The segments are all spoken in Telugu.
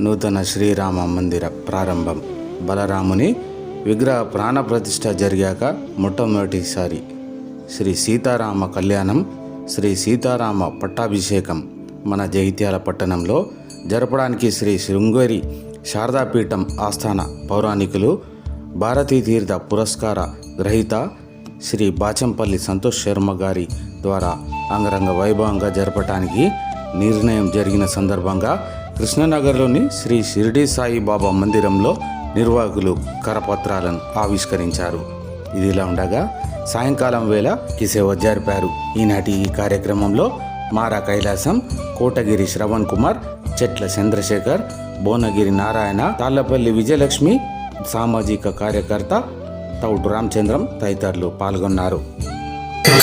నూతన శ్రీరామ మందిర ప్రారంభం. బలరాముని విగ్రహ ప్రాణ ప్రతిష్ట జరిగాక మొట్టమొదటిసారి శ్రీ సీతారామ కళ్యాణం శ్రీ సీతారామ పట్టాభిషేకం మన జగిత్యాల పట్టణంలో జరపడానికి శ్రీ శృంగేరి శారదాపీఠం ఆస్థాన పౌరాణికులు భారతీ తీర్థ పురస్కార గ్రహీత శ్రీ బాచంపల్లి సంతోష్ శర్మ గారి ద్వారా అంగరంగ వైభవంగా జరపటానికి నిర్ణయం జరిగిన సందర్భంగా కృష్ణనగర్లోని శ్రీ షిరిడి సాయిబాబా మందిరంలో నిర్వాహకులు కరపత్రాలను ఆవిష్కరించారు. ఇదిలా ఉండగా సాయంకాలం వేళ ఈ సేవ జరిపారు. ఈనాటి ఈ కార్యక్రమంలో మారా కైలాసం కోటగిరి శ్రవణ్ కుమార్ చెట్ల చంద్రశేఖర్ భువనగిరి నారాయణ తాళ్ళపల్లి విజయలక్ష్మి సామాజిక కార్యకర్త తౌటు రామచంద్రం తదితరులు పాల్గొన్నారు.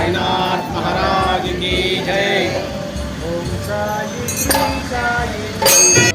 साईनाथ महाराज की जय। ओम साई साई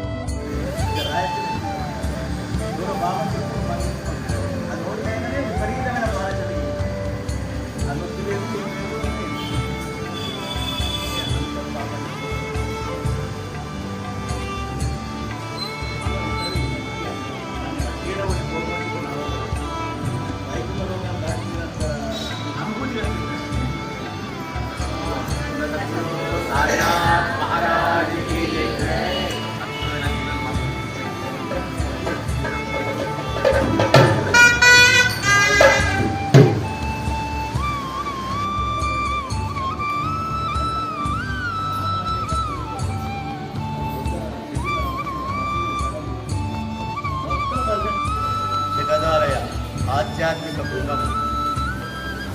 జగదాలయ ఆధ్యాత్మిక బృందం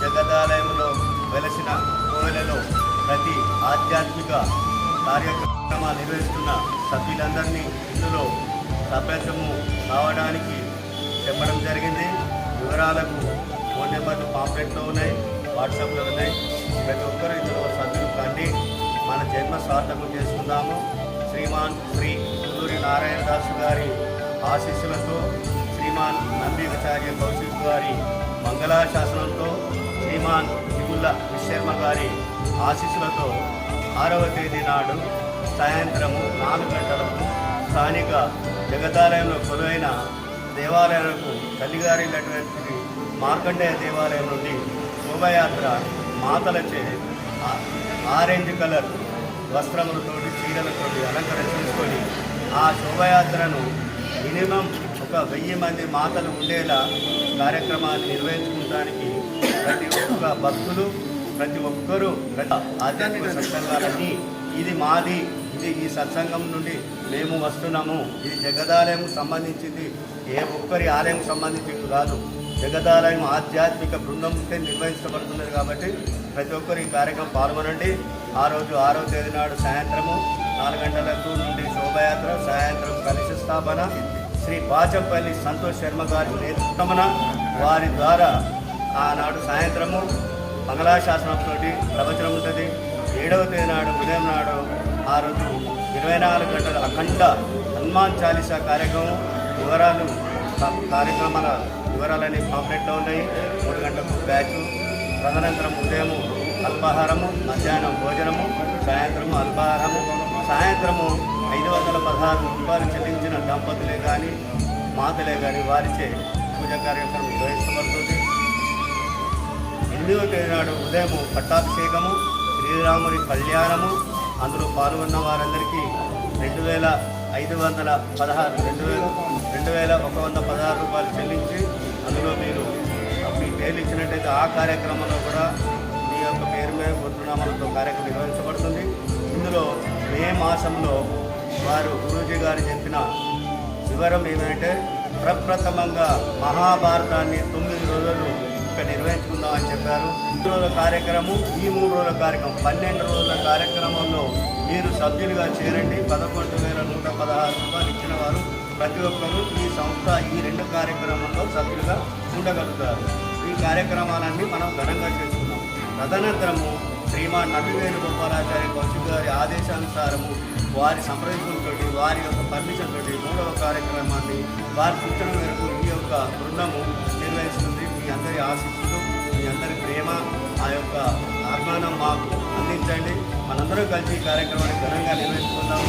జగదాలయంలో వెలసిన కోవెలలో ప్రతి ఆధ్యాత్మిక కార్యక్రమాలు నిర్వహిస్తున్న సభ్యులందరినీ ఇందులో సభ్యత్వము కావడానికి చెప్పడం జరిగింది. వివరాలకు ఫోన్ నెంబర్లు పాంప్లెట్లో ఉన్నాయి. వాట్సాప్లో ఉన్నాయి. ప్రతి ఒక్కరు ఇందులో సభ్యులు కండి మన జన్మ సార్థకం చేసుకుందాము. శ్రీమాన్ శ్రీ కుల్లూరి నారాయణదాసు గారి ఆశీస్సులతో శ్రీమాన్ నంబికాచార్య కౌశిక్ గారి మంగళాశాసనంతో శ్రీమాన్ తిగుళ్ళ విశ్వర్మ గారి ఆశీస్సులతో ఆరవ తేదీ నాడు సాయంత్రము నాలుగు గంటలకు స్థానిక జగదాలయంలో కొలువైన దేవాలయాలకు తల్లిగారినటువంటి మార్కండేయ దేవాలయం నుండి శోభయాత్ర మాతలచే ఆరెంజ్ కలర్ వస్త్రములతోటి చీరలతోటి అలంకరణ చేసుకొని ఆ శోభయాత్రను మినిమం ఒక వెయ్యి మంది మాతలు ఉండేలా కార్యక్రమాన్ని నిర్వహించుకోవడానికి ప్రతి ఒక్క భక్తులు ప్రతి ఒక్కరూ ఆధ్యాత్మిక సత్సంగాలన్నీ ఇది మాది ఇది ఈ సత్సంగం నుండి మేము వస్తున్నాము. ఇది జగదాలయం సంబంధించింది. ఏ ఒక్కరి ఆలయం సంబంధించింది కాదు. జగదాలయం ఆధ్యాత్మిక బృందం ఉంటే నిర్వహించబడుతున్నది కాబట్టి ప్రతి ఒక్కరు ఈ కార్యక్రమం పాల్గొనండి. ఆ రోజు ఆరో తేదీ నాడు సాయంత్రము నాలుగు గంటలకు నుండి శోభయాత్ర సాయంత్రం కలిసి స్థాపన. శ్రీ బాచంపల్లి సంతోష్ శర్మ గారి నేతృత్వమున వారి ద్వారా ఆనాడు సాయంత్రము మంగళాశాసనంతో ప్రవచనం ఉంటుంది. ఏడవ తేదీ నాడు ఉదయం నాడు ఆ రోజు ఇరవై నాలుగు గంటల అఖండ హనుమాన్ చాలీసా కార్యక్రమం వివరాలు కార్యక్రమాల వివరాలన్నీ పాంప్లెట్లో ఉన్నాయి. మూడు గంటలకు బ్యాచ్. తదనంతరం ఉదయము అల్పాహారము మధ్యాహ్నం భోజనము సాయంత్రము అల్పాహారము. సాయంత్రము ఐదు వందల పదహారు రూపాయలు చెల్లించిన దంపతులే కానీ మాతలే కానీ వారిచే పూజ కార్యక్రమం నిర్వహించబడుతుంది. ఎనిమిదవ తేదీ నాడు ఉదయం పట్టాభిషేకము శ్రీరాముని కళ్యాణము. అందులో పాల్గొన్న వారందరికీ రెండు వేల ఐదు వందల పదహారు రెండు వేల రెండు వేల ఒక వంద పదహారు రూపాయలు చెల్లించి అందులో మీరు మీ పేర్లు ఇచ్చినట్టయితే ఆ కార్యక్రమంలో కూడా మీ యొక్క పేరు మీద గుర్తునామాలతో కార్యక్రమం నిర్వహించబడుతుంది. ఇందులో మే మాసంలో వారు గురూజీ గారు చెప్పిన వివరం ఏమంటే ప్రప్రథమంగా మహాభారతాన్ని తొమ్మిది రోజులు ఇక్కడ నిర్వహించుకుందాం అని చెప్పారు. రెండు రోజుల కార్యక్రమం ఈ మూడు రోజుల కార్యక్రమం పన్నెండు రోజుల కార్యక్రమంలో మీరు సభ్యులుగా చేరండి. పదకొండు వేల నూట పదహారు రూపాయలు ఇచ్చిన వారు ప్రతి ఒక్కరూ ఈ సంస్థ ఈ రెండు కార్యక్రమంలో సభ్యులుగా ఉండగలుగుతారు. ఈ కార్యక్రమాలన్నీ మనం ఘనంగా చేసుకున్నాం. తదనంతరము శ్రీమాన్ నబివేలు గోపాలాచార్య కౌశిక్ గారి ఆదేశానుసారము వారి సంప్రదింపులతోటి వారి యొక్క పర్మిషన్ తోటి మూడవ కార్యక్రమాన్ని వారి సూచన మేరకు ఈ యొక్క బృందము అందరి ఆశీస్సులు మీ అందరి ప్రేమ ఆ యొక్క అభిమానం మాకు అందించండి. మనందరం కలిసి ఈ కార్యక్రమాన్ని ఘనంగా నిర్వహించుకుందాం.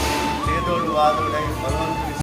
చేదోడు వాదోడై భగవంతుడి